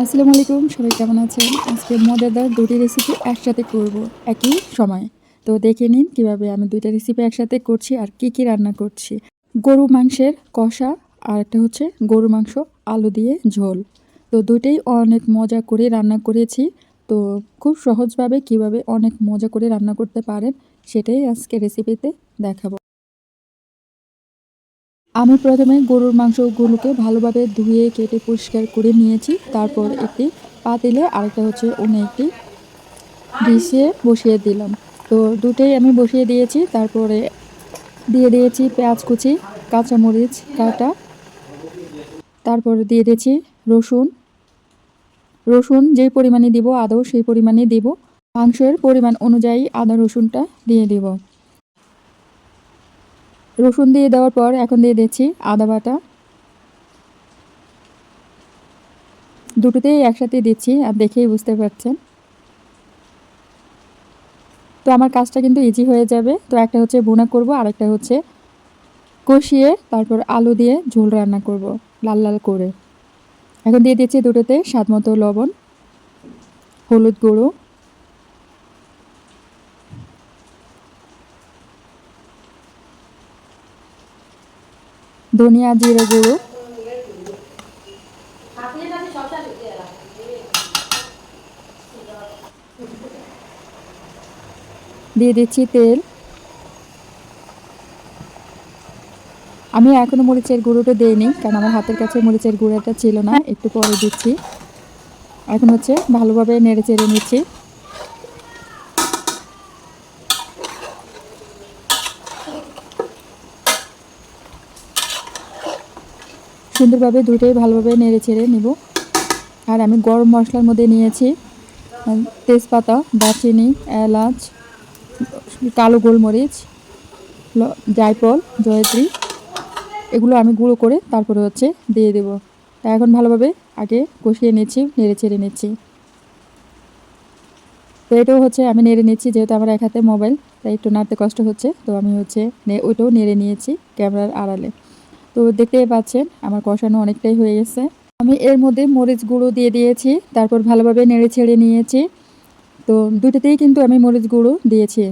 আসসালামু আলাইকুম, সবাই কেমন আছেন? আজকে মজাদার দুটি রেসিপি একসাথে করব, একই সময়। তো দেখে নিন কীভাবে আমি দুইটা রেসিপি একসাথে করছি আর কি কি রান্না করছি। গরু মাংসের কষা আর একটা হচ্ছে গরু মাংস, আলু দিয়ে ঝোল। তো দুইটাই অনেক মজা করে রান্না করেছি। তো খুব সহজভাবে কীভাবে অনেক মজা করে রান্না করতে পারেন, সেটাই আজকে রেসিপিতে দেখাবো। আমি প্রথমে গরুর মাংসগুলোকে ভালোভাবে ধুয়ে কেটে পরিষ্কার করে নিয়েছি। তারপর একটি পাতিলে আরেকটা হচ্ছে অন্য একটি ডিশে বসিয়ে দিলাম। তো দুটোই আমি বসিয়ে দিয়েছি। তারপরে দিয়ে দিয়েছি পেঁয়াজ কুচি, কাঁচামরিচ, কাটা। তারপরে দিয়ে দিয়েছি রসুন। রসুন যেই পরিমাণে দিব আদৌ সেই পরিমাণে দিব। মাংসের পরিমাণ অনুযায়ী আদা রসুনটা দিয়ে দিব। রসুন দিয়ে দেওয়ার পর এখন দিয়ে দিচ্ছি আদা বাটা। দুটোতেই একসাথে দিচ্ছি, আর দেখেই বুঝতে পারছেন। তো আমার কাজটা কিন্তু ইজি হয়ে যাবে। তো একটা হচ্ছে বোনা করব আর একটা হচ্ছে কষিয়ে তারপর আলু দিয়ে ঝোল রান্না করব, লাল লাল করে। এখন দিয়ে দিচ্ছি দুটোতে স্বাদ মতো লবণ, হলুদ গুঁড়ো। ধনিয়া জিরে গুঁড়ো। দিয়ে দিচ্ছি তেল। আমি এখনও মরিচের গুঁড়োটা দিইনি, কারণ আমার হাতের কাছে মরিচের গুঁড়োটা ছিল না, একটু পরে দিচ্ছি। এখন হচ্ছে ভালোভাবে নেড়ে চেড়ে নিচ্ছি। সুন্দরভাবে দুটোই ভালোভাবে নেড়ে ছেড়ে নিব। আর আমি গরম মশলার মধ্যে নিয়েছি তেজপাতা, দারচিনি, এলাচ, কালো গোলমরিচ জায়ফল, জয়ত্রী, এগুলো আমি গুঁড়ো করে তারপরে হচ্ছে দিয়ে দেব। এখন ভালোভাবে আগে কষিয়ে নিচ্ছি নেড়ে ছেড়ে নিচ্ছি। তো এটাও হচ্ছে আমি নেড়ে নিচ্ছি, যেহেতু আমার এক হাতে মোবাইল, তাই একটু নাড়তে কষ্ট হচ্ছে। তো আমি হচ্ছে ওইটাও নেড়ে নিয়েছি ক্যামেরার আড়ালে। তো দেখতেই পাচ্ছেন, আমার কষানো অনেকটাই হয়ে গেছে। আমি এর মধ্যে মরিচ গুঁড়ো দিয়ে দিয়েছি, তারপর ভালোভাবে নেড়ে ছেড়ে নিয়েছি। তো দুটোতেই কিন্তু আমি মরিচ গুঁড়ো দিয়েছি।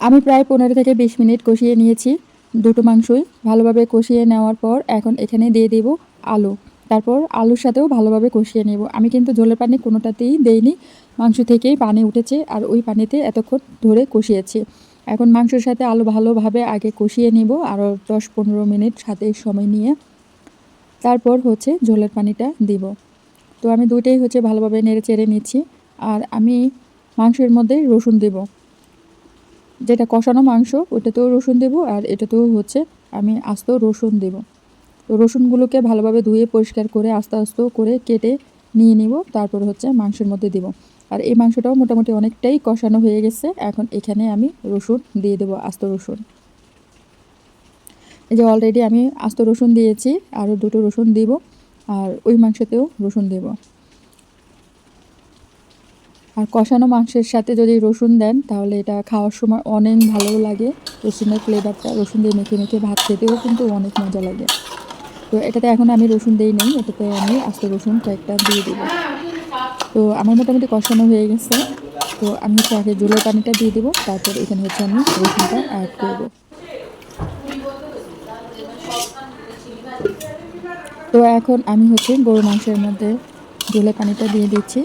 আমি প্রায় পনেরো থেকে বিশ মিনিট কষিয়ে নিয়েছি দুটো মাংসই। ভালোভাবে কষিয়ে নেওয়ার পর এখন এখানে দিয়ে দেব আলু। তারপর আলুর সাথেও ভালোভাবে কষিয়ে নেব। আমি কিন্তু ঝোলের পানি কোনোটাতেই দেইনি। মাংস থেকেই পানি উঠেছে আর ওই পানিতে এতক্ষণ ধরে কষিয়েছি। এখন মাংসের সাথে আলু ভালোভাবে আগে কষিয়ে নিব আরও দশ পনেরো মিনিট সাথে সময় নিয়ে। তারপর হচ্ছে ঝোলের পানিটা দিব। তো আমি দুইটাই হচ্ছে ভালোভাবে নেড়ে চেড়ে নিচ্ছি। আর আমি মাংসের মধ্যে রসুন দেব। যেটা কষানো মাংস, ওটাতেও রসুন দেব, আর এটাতেও হচ্ছে আমি আস্ত রসুন দেব। তো রসুনগুলোকে ভালোভাবে ধুয়ে পরিষ্কার করে আস্তে আস্তে করে কেটে নিয়ে নিব, তারপর হচ্ছে মাংসের মধ্যে দেব। আর এই মাংসটাও মোটামুটি অনেকটাই কষানো হয়ে গেছে। এখন এখানে আমি রসুন দিয়ে দেবো, আস্ত রসুন। এই যে অলরেডি আমি আস্ত রসুন দিয়েছি, আরও দুটো রসুন দিব, আর ওই মাংসতেও রসুন দেব। আর কষানো মাংসের সাথে যদি রসুন দেন, তাহলে এটা খাওয়ার সময় অনেক ভালো লাগে। রসুনের ফ্লেভারটা রসুন দিয়ে মেখে মেখে ভাত খেতেও কিন্তু অনেক মজা লাগে। তো এটাতে এখন আমি রসুন দিই নেই এটাতে আমি আস্ত রসুন কয়েকটা দিয়ে দেবো। তো আমার মোটামুটি কষানো হয়ে গেছে। তো আমি হচ্ছে আগে জলের পানিটা দিয়ে দেবো, তারপর এখানে হচ্ছে আমি রসুনটা অ্যাড করব। তো এখন আমি হচ্ছে গরু মাংসের মধ্যে জলের পানিটা দিয়ে দিচ্ছি।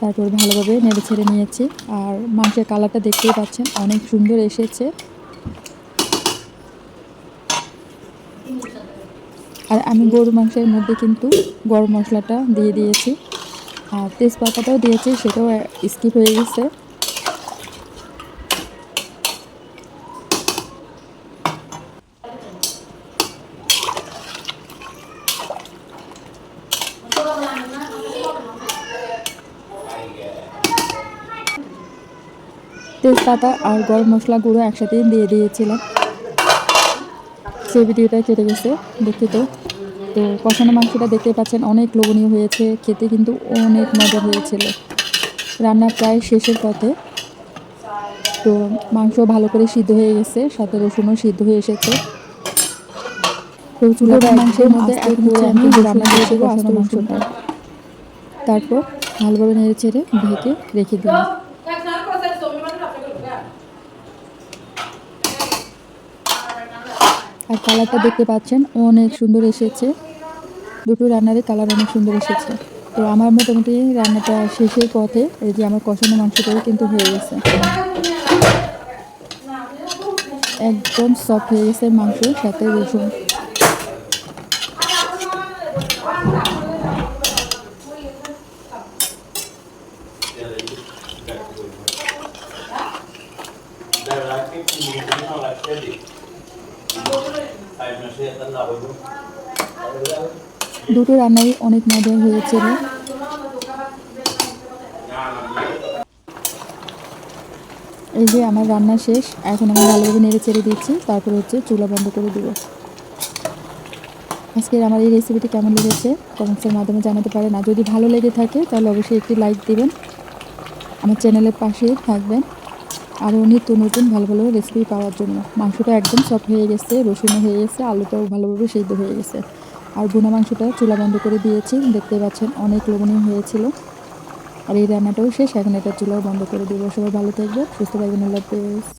তারপর ভালোভাবে নেড়ে ছেড়ে নিয়েছি। আর মাংসের কালারটা দেখতেই পাচ্ছেন, অনেক সুন্দর এসেছে। আর আমি গরু মাংসের মধ্যে কিন্তু গরম মশলাটা দিয়ে দিয়েছি। আর তেজপাতাটাও দিয়েছি, সেটাও স্কিপ হয়ে গেছে। তেজপাতা আর গরম মশলা গুঁড়ো একসাথে দিয়ে দিয়েছিলাম। সেই ভিডিওটা কেটে গেছে, দেখতে তো। তো কষানো মাংসটা দেখতে পাচ্ছেন অনেক লোভনীয় হয়েছে খেতে কিন্তু অনেক মজা হয়েছিল। রান্না প্রায় শেষের পথে। তো মাংস ভালো করে সিদ্ধ হয়ে গেছে সাথে রসুনও সিদ্ধ হয়ে এসেছে। তো চুলার মাংসের মধ্যে আমি রান্না করে দেবো আস্ত মাংসটা। তারপর ভালোভাবে নেড়ে ছেড়ে ঢেকে রেখে দিলাম। আর কালারটা দেখতে পাচ্ছেন, অনেক সুন্দর এসেছে। দুটো রান্নারই কালার অনেক সুন্দর এসেছে। তো আমার মোটামুটি রান্নাটা শেষের পথে এই যে আমার কষানো মাংসটাও কিন্তু হয়ে গেছে। একদম সফট হয়ে গেছে মাংস সাথে রসুন। Verdad que দুটো রান্নাই অনেক মজা হয়েছিল। এই যে আমার রান্না শেষ, এখন আমি ভালোভাবে নেড়ে ছেড়ে দিচ্ছি, তারপর হচ্ছে চুলা বন্ধ করে দেবো। আজকের আমার এই রেসিপিটি কেমন লেগেছে কমেন্টসের মাধ্যমে জানাতে পারেন। আর যদি ভালো লেগে থাকে, তাহলে অবশ্যই একটি লাইক দিবেন। আমার চ্যানেলের পাশে থাকবেন। আরও নিত্য নতুন ভালো ভালো রেসিপি পাওয়ার জন্য। মাংসটা একদম সফট হয়ে গেছে, রসুনও হয়ে গেছে, আলুটাও ভালোভাবে সেদ্ধ হয়ে গেছে। আর বোনা মাংসটা চুলা বন্ধ করে দিয়েছি, দেখতে পাচ্ছেন অনেক লবণীয় হয়েছিল। আর এই রান্নাটাও শেষ, এখন এটা চুলাও বন্ধ করে দেবো। সবাই ভালো থাকবে সুস্থ থাকবেন, আল্লাহ